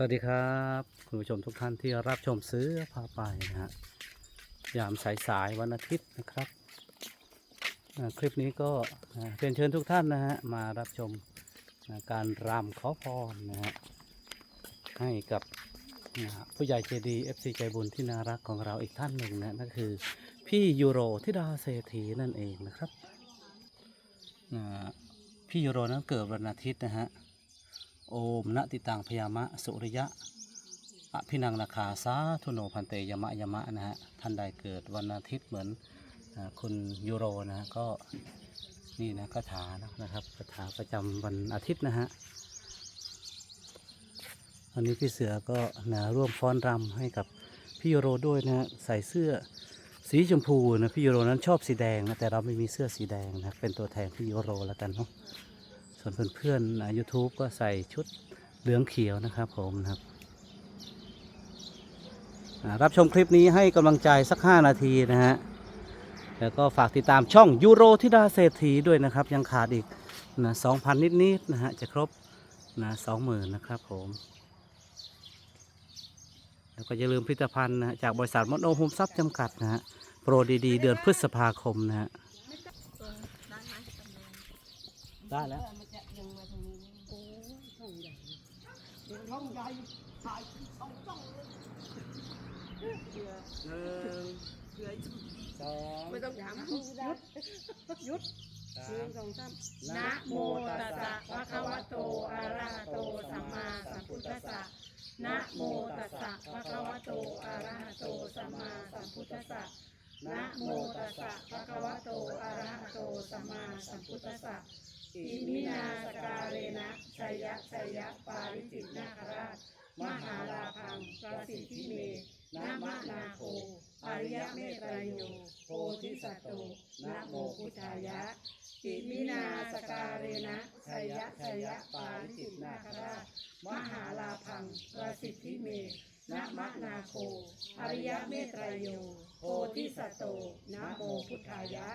สวัสดีครับ คุณผู้ชมทุกท่านที่รับชมซื้อพาไปนะฮะยามสายๆวันอาทิตย์นะครับ คลิปนี้ก็เรียนเชิญทุกท่านนะฮะมารับชมการรำขอพรนะฮะให้กับผู้ใหญ่ใจดี FC ใจบุญที่น่ารักของเราอีกท่านหนึ่งนะนั่นคือพี่ยูโรทิดาเศรษฐีนั่นเองนะครับพี่ยูโรนั้นเกิดวันอาทิตย์นะฮะ โอมนะติตังพยามะสุริยะอภินังนาคาสาธุโนพันเตยมะยมะนะฮะท่านใดเกิดวันอาทิตย์เหมือนคุณยูโรนะฮะก็นี่นะคาถานะครับคาถาประจำวันอาทิตย์นะฮะวันนี้พี่เสือก็นะร่วมฟ้อนรำให้กับพี่ยูโรด้วยนะฮะใส่เสื้อสีชมพูนะพี่ยูโรนั้นชอบสีแดงนะแต่เราไม่มีเสื้อสีแดงนะเป็นตัวแทนพี่ยูโรแล้วกันเนาะ วนเพื่อนๆยูทูบก็ใส่ชุดเหลืองเขียวนะครับผมนะครับรับชมคลิปนี้ให้กำลังใจสัก 5 นาทีนะฮะ แล้วก็ฝากติดตามช่องยูโรธิดาเศรษฐีด้วยนะครับ ยังขาดอีกนะสองพันนิดๆนะฮะ จะครบนะสองหมื่นนะครับผม แล้วก็อย่าลืมผลิตภัณฑ์นะจากบริษัทมอนโอโฮมซับจำกัดนะฮะ โปรดีๆ เดือนพฤษภาคมนะฮะ ได้แล้ว มันจะยังมาตรงนี้โอ้ช่องใหญ่เดี๋ยวช่องใหญ่ถ่ายช่องช่องเลยเสือ หนึ่งสองไม่ต้องถามหยุดหยุดสาหนึ่มสองสามนะโมตัสสะสะภะคะวะโตอะระหะโตสัมมาสัมพุทธัสสะนะโมตัสสะสะภะคะวะโตอะระหะโตสัมมาสัมพุทธัสสะนะโมตัสสะสะภะคะวะโตอะระหะโตสัมมาสัมพุทธัสสะอิมินาสการเรนะชัยยะชัยยะปาริจิตนาคราชมหาลาพังประสิทธิเม นะมะนาโคอริยเมตไตรโยโพธิสัตโตนะโมพุทธายะอิมินาสการเรนะชัยยะชัยยะปาริจิตนาคราชมหาลาพังประสิทธิเมนะมะนาโคอริยเมตไตรโยโพธิสัตโตนะโมพุทธายะ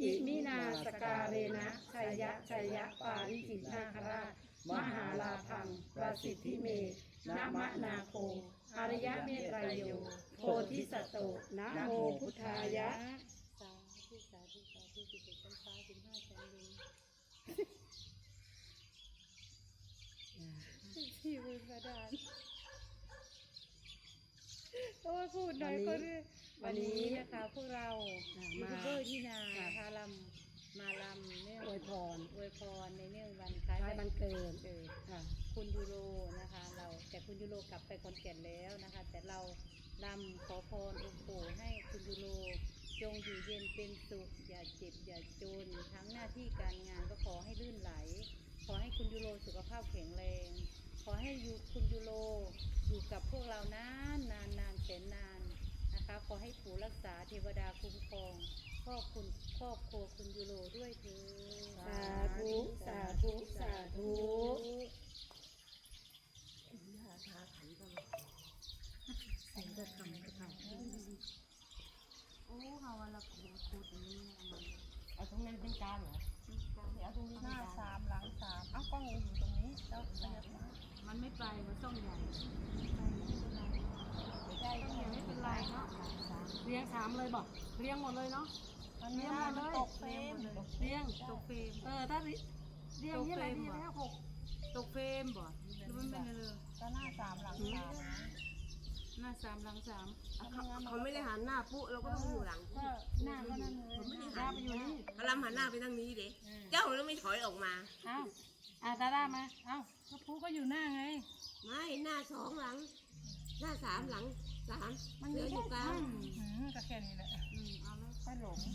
อิมินาสการเรนะชัยยะชัยยะปาริจิตนาคราชมหาลาพังประสิทธิเมนะมะนาโค อริยะเมตไตรโยโพธิสัตโตนะโมพุทธายะ สาธุสาธุสาธุสิบเอ็ดพรรษาสิบห้าแสนดินที่บุญกระดานโอ้ยพูดหน่อยก็ได้วันนี้นะคะพวกเรายูมาทูบเบอร์ที่นาคะลำ มาลำเนื่องอวยพรอวยพรในเนื่องวันคล้ายคล้ายวันเกิดเกิดค่ะคุณยูโรนะคะ เราแต่คุณยูโรกลับไปคอนแก่นแล้วนะคะ แต่เราลำขอพรองค์ปู่ให้คุณยูโรจงอยู่เย็นเป็นสุข อย่าเจ็บอย่าจน ทั้งหน้าที่การงานก็ขอให้ลื่นไหล ขอให้คุณยูโรสุขภาพแข็งแรง ขอให้อยู่คุณยูโรอยู่กับพวกเรานานนานนานแสนนานนะคะ ขอให้ปู่รักษาเทวดาคุ้มครอง ครอบคุณครอบครัวคุณยูโรด้วยเถิดสาธุ สาธุ สาธุโอ้เฮาวันละขูดขูดอันนี้เอามาเอาตรงนั้นเป็นการเหรอเอาตรงนี้หน้าสามหลังสามเอ้ากล้องอยู่ตรงนี้แล้วขยับมามันไม่ไปมันต้องใหญ่ไม่ได้ต้องใหญ่ไม่เป็นไรเนาะเรียงสามเลยบอกเรียงหมดเลยเนาะ มันไม่ได้มันตกเฟรมเรียงตกเฟรมเออถ้าเรียงนี่แหละดีแล้วหกตกเฟรมบ่หรือมันเป็นอะไรเลยก็หน้าสามหลังสามหน้าสามหลังสามเขาไม่ได้หันหน้าปุ๊เราก็ต้องอยู่หลังก็หน้าก็นั่นเลยผมไม่ได้หันไปอยู่นี่กำลังหันหน้าไปทางนี้เด็เจ้าแล้วไม่ถอยออกมาเอ้าอะดาด้ามาเอ้าก็พูก็อยู่หน้าไงไม่หน้าสองหลัง หน้าสามหลังสามมันเหลืออยู่กลางอืมก็แค่นี้แหละอืมเอาแล้วไม่หลงนะ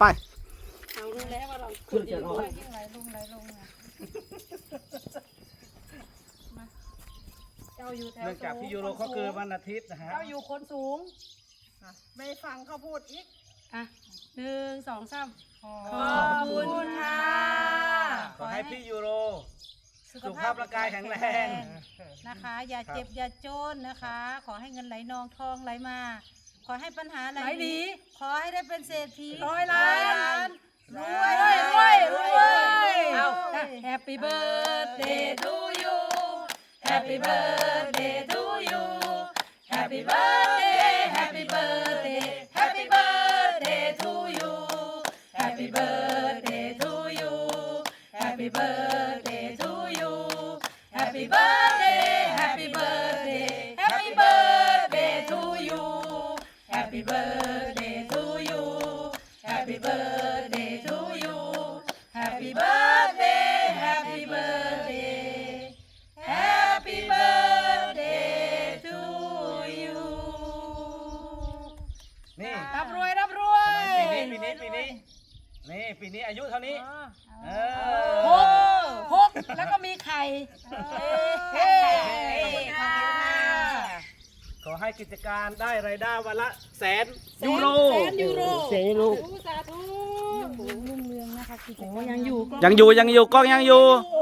ไปเรื่องจากพี่ยูโรเขาเกิดวันอาทิตย์นะฮะเจ้าอยู่คนสูงไม่ฟังเขาพูดอีกอะหนึ่งสองสามขอบคุณค่ะ ขอให้พี่ยูโร สุขภาพร่างกายแข็งแรงนะคะ อย่าเจ็บอย่าจนนะคะ ขอให้เงินไหลนองทองไหลมา อให้ปัญหาไหนหนีขอให้ได้เป็นเศรษฐีร้อยล้านรวยรวยรวยรวยเอา Happy birthday to you Happy birthday to you Happy birthday Happy birthday Happy birthday to you Happy birthday to you Happy birthday to you Happy birthday Happy birthday to you Happy birthday to you Happy birthday Happy birthday Happy birthday to you นี่รับรวยรับรวปียนี้ปีนี้ปีนี้นี่ปีนี้อายุเท่านี้เอหกอ หกแล้วก็มีไข่เฮ้ขอบคุณค่ะ ขอให้กิจการได้รายได้วันละ แสนยูโร แสนยูโรเสียลูกสาธุรุ่งเรืองนะคะกิจโอ้การยังอยู่ก็ ยังอยู่ยังอยู่กล้องยังอยู่ โอ้